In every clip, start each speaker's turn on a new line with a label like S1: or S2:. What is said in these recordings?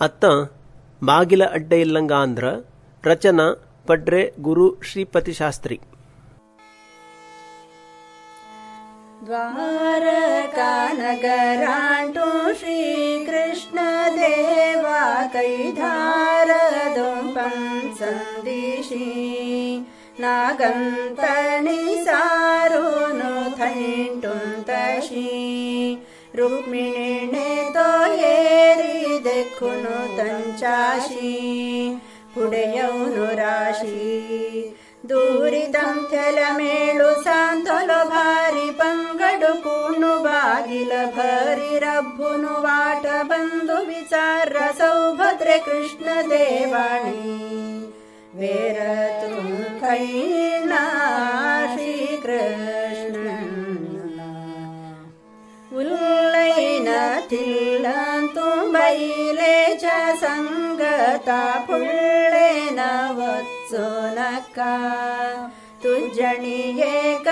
S1: ಅತ್ತ ಬಾಗಿಲ ಅಡ್ಡ ಇಲ್ಲಂಗ ಅಂದ್ರ ಪಡ್ರೆ ಗುರು ಶ್ರೀಪತಿ ಶಾಸ್ತ್ರಿ.
S2: ದ್ವಾರಕಾನಗರಾಂಟು ಶ್ರೀಕೃಷ್ಣ ದೇವಾ ಕೈಧಾರದೊಂಪಂ ಸಂದಿಶಿ ನಾಗಂತಣಿ ಸಾರೋನು ಶ್ರೀ ರುಕ್ಮಿಣೇ तो ಏರಿದೆಕ್ಕುನು ತಂಚಾಶಿ ಪುಡೆಯೌನು ರಾಶಿ ದೂರಿದಂತೆಲ ಮೇಳು ಸಾಂತೊಲು ಭಾರಿ ಪಂಗಡು ಕೂಣು ಬಾಗಿಲ ಭರಿ ರಬ್ಬುನು ವಾಟ ಬಂದು ವಿಚಾರ ಸೌಭದ್ರೆ ಕೃಷ್ಣ ದೇವಾಣಿ ವೇರ ಕೈಣ ಶ್ರೀಕೃಷ್ಣ ಉಲ್ಲೈನ ತಿಲ್ಲಂತು बाईलेच्या संगता फुल्ले नवचो नका. तुजणी एक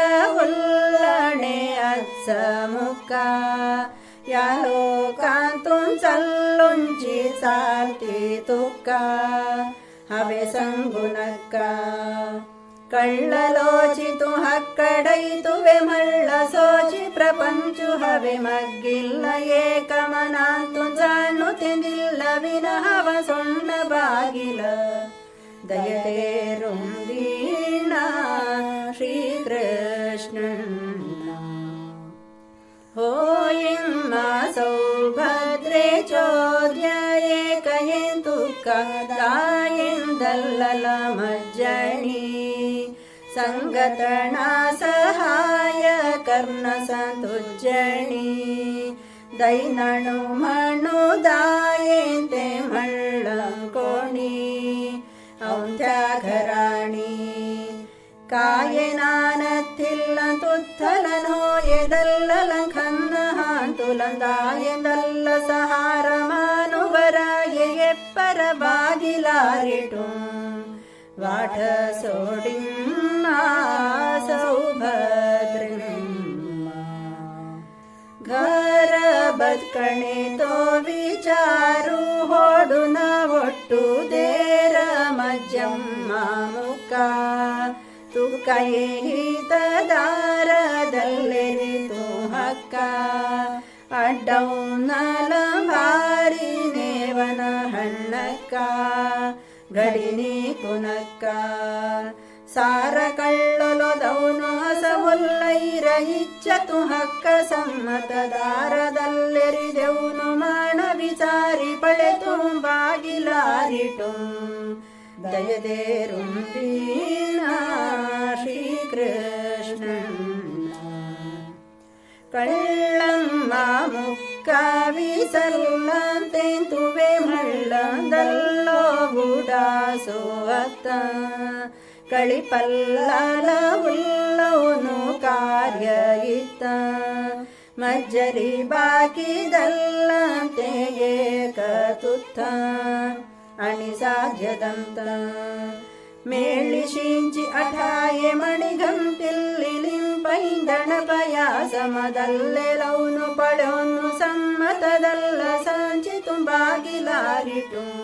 S2: अस मुका. या लोकांतून चल्लुंची चालती तुका. हवे सांगू नका. कळ्ळलोचि तुवे म्हणलं सोची प्रपञ्चु हवे मग्गिल्ल एकमनान्तु ತಿಂದಿಲ್ಲ ವಿನಹವ ಸೊಣ್ಣ ಬಾಗಿಲ ದಯದೇರುಂದೀಣ ಶ್ರೀಕೃಷ್ಣ ಹೋಯಮ್ಮ ಸೌಭದ್ರೆ ಚೋದ್ಯ ಏಕಯೇಂತು ಕದಾಯಿಂದಲ್ಲಲ ಮಜ್ಜಣಿ ಸಂಗತಣ ಸಹಾಯ ಕರ್ಣ ಸಂತುಜ್ಜಣಿ ದೈನಣು ಮಣು ದಾಯಂತೆ ಮಳ್ಳಂಕೋಣಿ ಔಂತ್ಯಾಘರಾಣಿ ಕಾಯನಾನತ್ತಿಲ್ಲ ತುತ್ತಲನೋ ಎದಲ್ಲಲ ಖನ್ನ ಹಾಂತುಲಂದಾಯದಲ್ಲ ಸಹಾರ ಮಾನುವರಾಯ ಎಪ್ಪರ ಬಾಗಿಲಾರಿಟು ವಾಠ ಸೋಡಿನ್ನ ಸೌಭದ್ರಿಮ್ಮ ಬದ್ಕಣೆ ತೋ ವಿಚಾರು ಹೊಡುನ ಒಟ್ಟು ದೇರ ಮಜ್ಜಮ್ಮ ಮುಖ. ತುಕ್ಕಯೇ ಹಿತದಾರದಲ್ಲೆರಿತು ಹಕ್ಕ. ಅಡ್ಡೌ ನಲ ಭಾರಿ ನೇವನ ಹಣ್ಣಕ್ಕ. ಗಡಿನಿ ಕುನಕ್ಕ. ಸಾರ ಕಳ್ಳೊಲೊದೌನು ಹಸವುಲ್ಲೈರ ಇಚ್ಚತು ಹಕ್ಕ ಸಮ್ಮತದಾರದಲ್ಲೆರಿದೆವುನು ಮಾಣ ವಿಚಾರಿ ಪಳೆತು ಬಾಗಿಲಾರಿಟು ದಯದೇರುಂದೀಣ ಶ್ರೀಕೃಷ್ಣ ಕಳ್ಳಮ್ಮ ಮುಕ್ಕ ವಿಸಲ್ಲಂತೆಂತುವೆ ಮಳ್ಳದಲ್ಲೋ ಬುಡಾಸೋ ಕಳಿಪಲ್ಲಲವುಲ್ಲವನು ಕಾರ್ಯ ಇತ್ತ ಮಜ್ಜರಿ ಬಾಕಿದಲ್ಲಂತೆ ಏಕತುತ್ತ. ಅಣಿಸಾಧ್ಯದಂತ. ಮೇಳಿ ಶಿಂಚಿ ಅಠಾಯೆ ಮಣಿಗಂಪಿಲ್ಲಿ ಲಿಂಪೈಂದಣಪಯಾಸಮದಲ್ಲೆಲವನು ಪಡೋನು ಸಮ್ಮತದಲ್ಲ ಸಾಂಚಿ ತುಂಬಾಗಿಲಾರಿಟು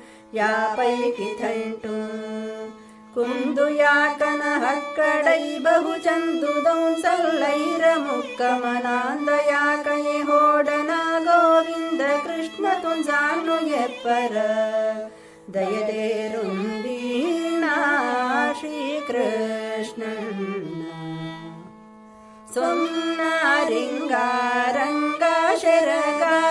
S2: या पैकिथण्टु होडना गोविन्द कृष्ण गोविन्दकृष्ण तुंसानु दयते रुन्दीणा श्रीकृष्ण स्वं नारिङ्गारङ्गा शरगा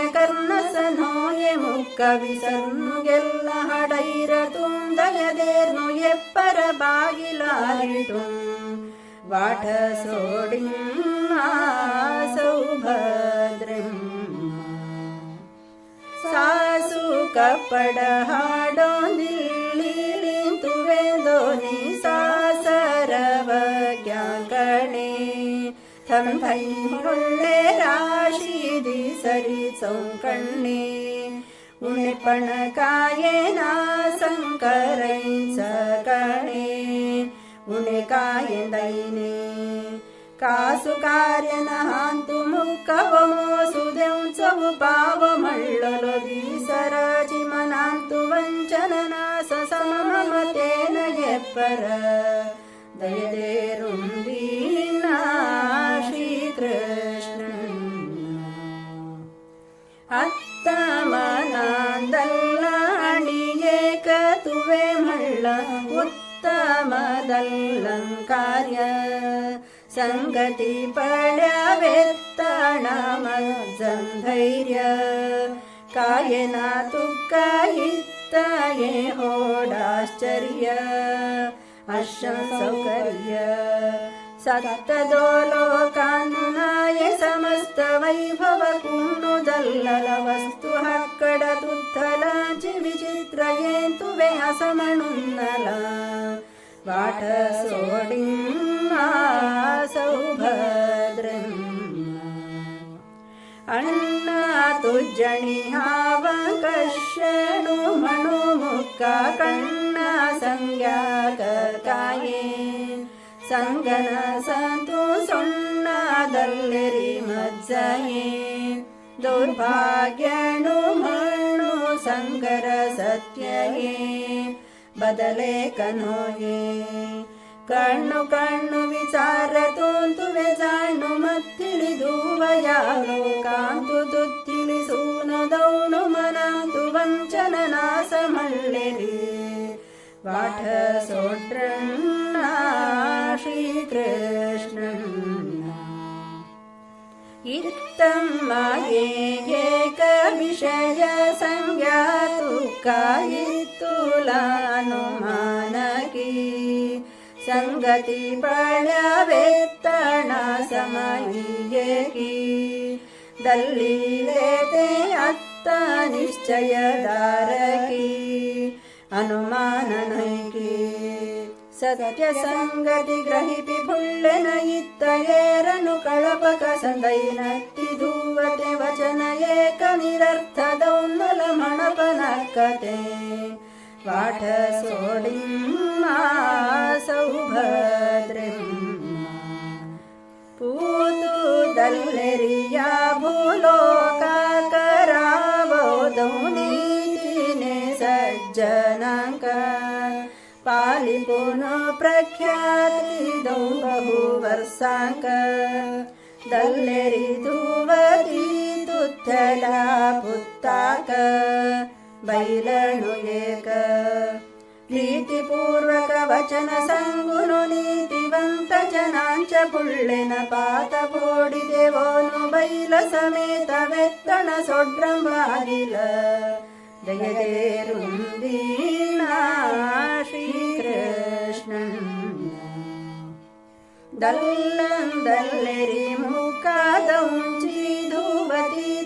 S2: ये ಮುಕ್ಕವಿಸನ್ನುಗೆಲ್ಲ ಹಡೈರ ತುಂದಯದೇರ್ನು ಎಪ್ಪರ ಬಾಗಿಲಾರಿಟು ವಾಟ ಸೋಡಿ ಸೌಭದ್ರಂ ಸಾಸು ಕಪ್ಪಡ ಹಾಡೋದಿಲ್ಲಿ ತುವೆದೋನಿ ಸಾಸರವ ಕಣೆ ಥಂ ಥೈ ಹೊಳ್ಳೆ ರಾಶಿದಿ ಸರಿ ಸೌಕಣ್ಣೆ उणे पणकायेना संकर स करे उणे कायदैने कासुकार्य न तु मुक्कमो सुदेव पावसरजि मनान्तु वञ्चनना सममतेन ये दल्लङ्कार्य सङ्गतिपळ्यावेता नामजम् धैर्य तु कायिताये होडाश्चर्य। अशं सुकर्य। सतदो लोकान्नाय समस्तवैभवकुणुदल्लवस्तु हक्कडतुलाचि विचित्रये तु ವಸ್ತು ಹಕ್ಕಡ ತುತ್ತಲಾಚಿ ವಿಚಿತ್ರ ಏಂತುವೆ ಅಸಮಣುನ್ನಲ ವಾಟ ಸೋಡಿ ಸೌಭದ್ರಂ ಅಣ್ಣ ತುಜ್ಜಣಿ ಹಾವ ಕಶ್ಯಣು ಮಣು ಮುಕ್ಕ ಕಣ್ಣ ಸಂಜ್ಞಾಕ ಕಾಯೇ ಸಂಗನ ಸಂತು ಸೊಣ್ಣದಲ್ಲಿರಿ ಮಜ್ಜಯೇ ದೌರ್ಭಾಗ್ಯಣು ಮಣ್ಣು ಸಂಗರ ಸತ್ಯಯೇ ಬದಲೇ ಕನೋಯೇ ಕಣ್ಣು ಕಣ್ಣು ವಿಚಾರ ತೋಂತುವೆ ಜಾಣ್ಣು ಮತ್ತಿಳಿದುವ ಯಾರೋ ಕಾಂತು ತುತ್ತಿಳಿಸೂನದೌಣು ಮನಾಂತು ವಂಚನ ನಾಸ ಮಳ್ಳೆರಿ ವಾಠ ಸೋಡ್ರಣ್ಣ ಶ್ರೀಕೃಷ್ಣ ಇತ್ತಮ್ಮಗೆ ಏಕ ವಿಷಯ ಸಂಜ್ಞಾತು ಕಾಯಿತ್ತುಲಾನುಮಾನಕಿ कुलानुमानकी सङ्गति प्राळ्या वेत्तना समयेकी। दल्लीलेते अत्त निश्चयदारकी अनुमाननैकी। सत्यसङ्गति ग्रहिपि सदच कळपक ग्रहितिफुल्लनयित्तयेरनुकळपकसन्दैनति धूवते वचन वचनये कनिरर्थदौन्दलमणपनकते पाठसोडिं मासौभद्री पूतू दल्लेरिया भूलोकाकरावो दो दिने सज्जनाङ्क पालिपुनो प्रख्याति दो बहुवर्षाक दल्लरि धुवती तु पुत्ताक। बैलनुयेक बैलुयेक भीतिपूर्वकवचन सङ्गुरुनीतिवन्तजनाञ्च पुल्लेन पातपोडिदेवोनुबैलसमेतवेत्तनसोड्रं वालिल दयदे रुन्दिना श्रीकृष्णन् दल्लं दल्लेरिमुकादौ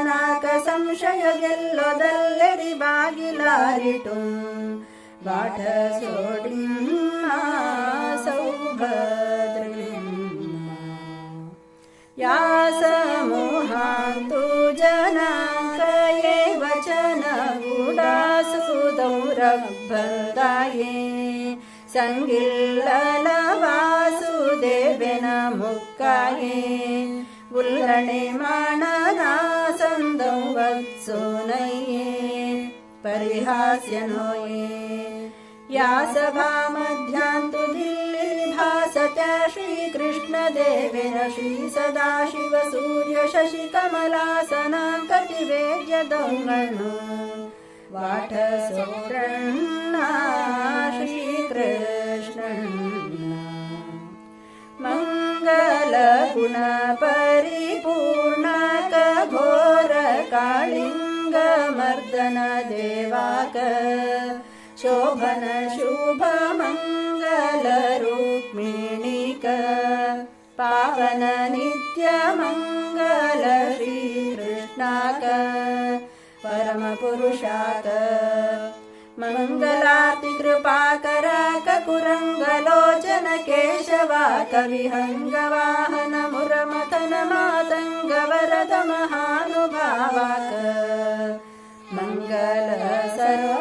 S2: ವೆದಲ್ಲ ನಂಬಿಕದಿಲ್ಲಿಳಿಚಿ ಮನಾಕ ಸಂಶಯ ಗೆಲ್ಲೊದಲ್ಲೆರಿ ಬಾಗಿಲಾರಿಟು ಬಾಠ ಸೋಡಿ ಸೌಭದ್ರಿ ಯಾಸ ಮೋಹಾಂತು ಜನಾಂಕಯೇ ವಚನ ಗೂಢಾಸುದೌರಬ್ಬದಾಯೇ ಸಂಗಿಲ್ಲಲ ವಾಸುದೇವನ ಮುಕ್ಕಾಯೇ ಉಲ್ಲ माणनासन्दौ वत्सो नये परिहास्य नोये या सभा मध्यान्तु दिल्ली भासत्या श्रीकृष्णदेवेन श्री सदाशिव सूर्य शशि कमलासना कटिवेद्य दौङ्गणो वाट सोरण्णा श्रीकृष्ण कालिङ्गमर्दन देवाक शोभन शुभ मङ्गल रुक्मिणिक पावन नित्य मङ्गल श्रीकृष्णाक परमपुरुषाक मङ्गलाति कृपाकराक कुरङ्गलोचन केशवा कविहङ्गवाहन मुरमथन मातङ्ग वरद महा सकल सर्व